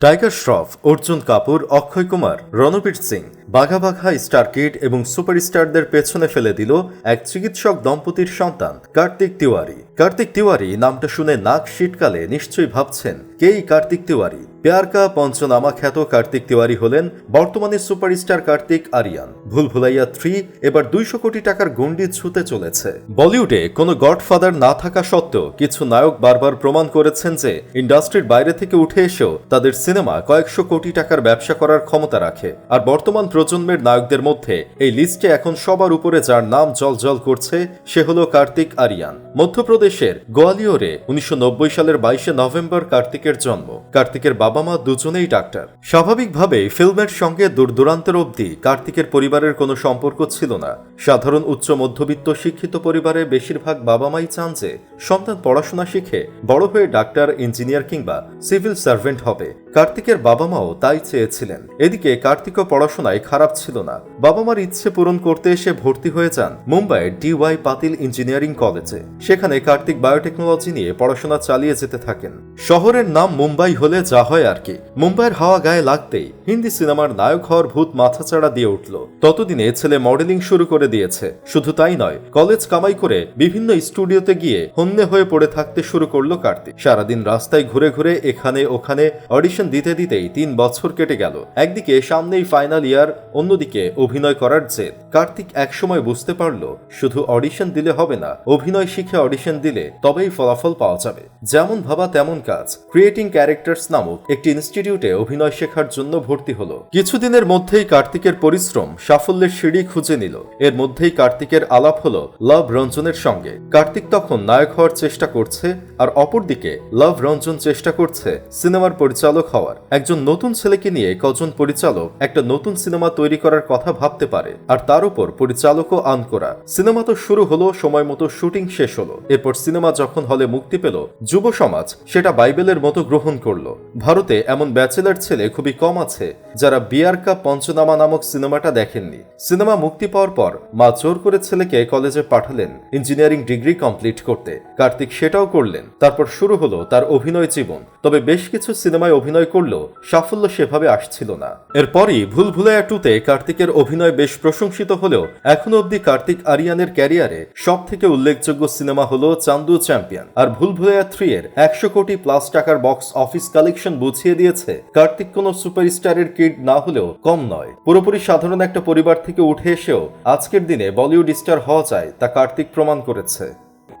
Tiger Shroff Arjun Kapoor Akshay Kumar Ranveer Singh বাঘা বাঘা star kid এবং সুপারস্টারদের পেছনে ফেলে দিল এক চিকিৎসক দম্পতির সন্তান, কার্তিক তিওয়ারি। কার্তিক তিওয়ারি নামটা শুনে নাক শীতকালে নিশ্চয়ই ভাবছেন কেই কার্তিক তিওয়ারি? প্যার কা পঞ্চনামা খ্যাত কার্তিক তিওয়ারি হলেন বর্তমানে সুপারস্টার কার্তিক আরিয়ান। ভুল ভুলাইয়া থ্রি, এবার দুইশো কোটি টাকার গণ্ডি ছুতে চলেছে। বলিউডে কোনো গডফাদার না থাকা সত্ত্বেও কিছু নায়ক বারবার প্রমাণ করেছেন যে ইন্ডাস্ট্রির বাইরে থেকে উঠে এসেও তাদের সিনেমা কয়েকশো কোটি টাকার ব্যবসা করার ক্ষমতা রাখে। আর বর্তমান প্রজন্মের নায়কদের মধ্যে এই লিস্টে এখন সবার উপরে যার নাম জল জল করছে সে হলো কার্তিক আরিয়ান। মধ্যপ্রদেশের গোয়ালিয়রে উনিশশো নব্বই সালের বাইশে নভেম্বর কার্তিকের জন্ম। কার্তিকের বাবা মা দুজনেই ডাক্তার। স্বাভাবিকভাবে ফিল্মের সঙ্গে দূরদূরান্তের অবধি কার্তিকের পরিবারের কোনো সম্পর্ক ছিল না। সাধারণ উচ্চ মধ্যবিত্ত শিক্ষিত পরিবারে বেশিরভাগ বাবা মাই চান যে সন্তান পড়াশোনা শিখে বড় হয়ে ডাক্তার, ইঞ্জিনিয়ার কিংবা সিভিল সার্ভেন্ট হবে। কার্তিকের বাবা মাও তাই চেয়েছিলেন। এদিকে কার্তিকও পড়াশোনায় খারাপ ছিল না। বাবা মার ইচ্ছে পূরণ করতে এসে ভর্তি হয়ে যান মুম্বাইয়ের ডি ওয়াই পাতিল ইঞ্জিনিয়ারিং কলেজে। সেখানে কার্তিক বায়োটেকনোলজি নিয়ে পড়াশোনা চালিয়ে যেতে থাকেন। শহরের নাম মুম্বাই হলে যা হয় আর কি। মুম্বাইয়ের হাওয়া গায়ে লাগতেই হিন্দি সিনেমার নায়ক হওয়ার ভূত মাথাচাড়া দিয়ে উঠল। ততদিনে ছেলে মডেলিং শুরু করে দিয়েছে। শুধু তাই নয়, কলেজ কামাই করে বিভিন্ন স্টুডিওতে গিয়ে হন্যে হয়ে পড়ে থাকতে শুরু করল কার্তিক। সারাদিন রাস্তায় ঘুরে ঘুরে এখানে ওখানে অডিশন দিতে দিতেই তিন বছর কেটে গেল। একদিকে সামনেই ফাইনাল ইয়ার, অন্যদিকে অভিনয় করার জেদ। কার্তিক একসময় বুঝতে পারল, শুধু অডিশন দিলে হবে না, অভিনয় শিখে অডিশন দিলে তবেই ফলাফল পাওয়া যাবে। যেমন ভাবা তেমন কাজ। ক্রিয়েটিং ক্যারেক্টার্স নামক একটি ইনস্টিটিউটে অভিনয় শেখার জন্য ভর্তি হলো। কিছুদিনের মধ্যেই কার্তিকের পরিশ্রম সাফল্যের সিঁড়ি খুঁজে নিল। এর মধ্যেই কার্তিকের আলাপ হলো লাভ রঞ্জনের সঙ্গে। কার্তিক তখন নায়ক হওয়ার চেষ্টা করছে আর অপরদিকে লাভ রঞ্জন চেষ্টা করছে সিনেমার পরিচালক হওয়ার। একজন নতুন ছেলেকে নিয়ে কজন পরিচালক একটা নতুন সিনেমা তৈরি করার কথা ভাবতে পারে। আর তার উপর পরিচালকও আন করা সিনেমা তো শুরু হলো সময় মতো শুটিং শেষ হলো এরপর সিনেমা যখন হলে মুক্তি পেল, যুব সমাজ সেটা বাইবেলের মতো গ্রহণ করল। ভারতে এমন ব্যাচেলার ছেলে খুবই কম আছে, যারা বিয়ার কাপ পঞ্চনামা নামক সিনেমাটা দেখেননি। সিনেমা মুক্তি পাওয়ার পর মা জোর করে ছেলেকে কলেজে পাঠালেন, ইঞ্জিনিয়ারিং ডিগ্রি কমপ্লিট করতে। কার্তিক সেটাও করলেন। তারপর শুরু হলো তার অভিনয় জীবন। তবে বেশ কিছু সিনেমায় অভিনয় করলেও সাফল্য সেভাবে আসছিল না। এরপরই ভুল ভুলাইয়া টুতে কার্তিকের অভিনয় বেশ প্রশংসিত হলেও এখনও অবধি কার্তিক আরিয়ানের ক্যারিয়ারে সব থেকে উল্লেখযোগ্য সিনেমা হলো চান্দু চ্যাম্পিয়ন। আর ভুল ভুলাইয়া থ্রি এর একশো কোটি প্লাস টাকার বক্স অফিস কালেকশন বুঝিয়ে দিয়েছে, কার্তিক কোনো সুপারস্টারের কিড না হলেও কম নয়। পুরোপুরি সাধারণ একটা পরিবার থেকে উঠে এসেও আজকের দিনে বলিউড স্টার হওয়া যায় তা কার্তিক প্রমাণ করেছে।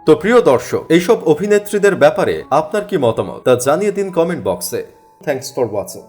তো প্রিয় দর্শক, এইসব অভিনেত্রীদের ব্যাপারে আপনার কি মতামত? তা জানিয়ে দিন কমেন্ট বক্সে থ্যাংকস ফর ওয়াচিং